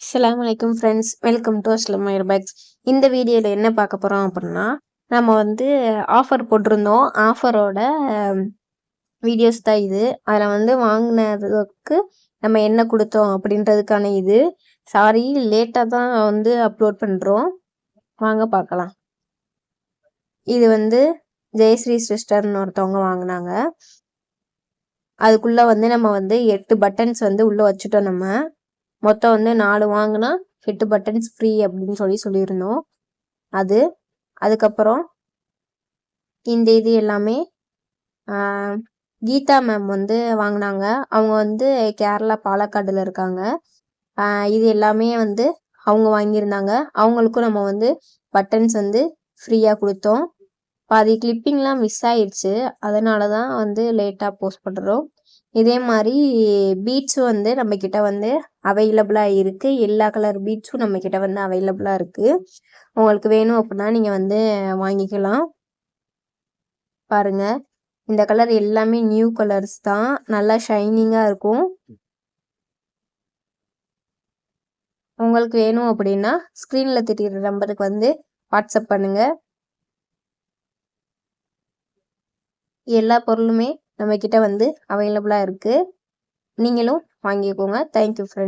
அஸ்லாம் வலைக்கம் friends welcome to Aslam bakes இந்த வீடியோவில் என்ன பார்க்க போகிறோம் அப்படின்னா நம்ம வந்து ஆஃபர் போட்டிருந்தோம். ஆஃபரோட வீடியோஸ் தான் இது. அதில் வந்து வாங்கினதுக்கு நம்ம என்ன கொடுத்தோம் அப்படின்றதுக்கான இது. சாரி லேட்டாக தான் வந்து அப்லோட் பண்ணுறோம் வாங்க பார்க்கலாம். இது வந்து ஜெயஸ்ரீ சிஸ்டர்னு ஒருத்தவங்க வாங்கினாங்க. அதுக்குள்ளே வந்து நம்ம வந்து எட்டு பட்டன்ஸ் வந்து உள்ளே வச்சுட்டோம் நம்ம. மொத்தம் வந்து நாலு வாங்கினா எட்டு பட்டன்ஸ் ஃப்ரீ அப்படின்னு சொல்லி சொல்லியிருந்தோம். அது அதுக்கப்புறம் இந்த இது எல்லாமே கீதா மேம் வந்து வாங்கினாங்க. அவங்க வந்து கேரளா பாலக்காடில் இருக்காங்க. இது எல்லாமே வந்து அவங்க வாங்கியிருந்தாங்க. அவங்களுக்கும் நம்ம வந்து பட்டன்ஸ் வந்து ஃப்ரீயாக கொடுத்தோம். பாதி கிளிப்பிங்லாம் மிஸ் ஆயிடுச்சு அதனால தான் வந்து லேட்டாக போஸ்ட் பண்ணுறோம் இதே மாதிரி பீட்ஸும் வந்து நம்மக்கிட்ட வந்து அவைலபிளாக இருக்குது எல்லா கலர் பீட்ஸும் நம்மக்கிட்ட வந்து அவைலபிளாக இருக்குது உங்களுக்கு வேணும் அப்படின்னா நீங்கள் வந்து வாங்கிக்கலாம். பாருங்கள் இந்த கலர் எல்லாமே நியூ கலர்ஸ் தான். நல்லா ஷைனிங்காக இருக்கும். உங்களுக்கு வேணும் அப்படின்னா ஸ்க்ரீனில் திட்டிகிற நம்பருக்கு வந்து வாட்ஸ்அப் பண்ணுங்கள் எல்லா பொருளுமே நம்மக்கிட்ட வந்து அவைலபிளாக இருக்குது நீங்களும் வாங்கிக்கோங்க. Thank you friend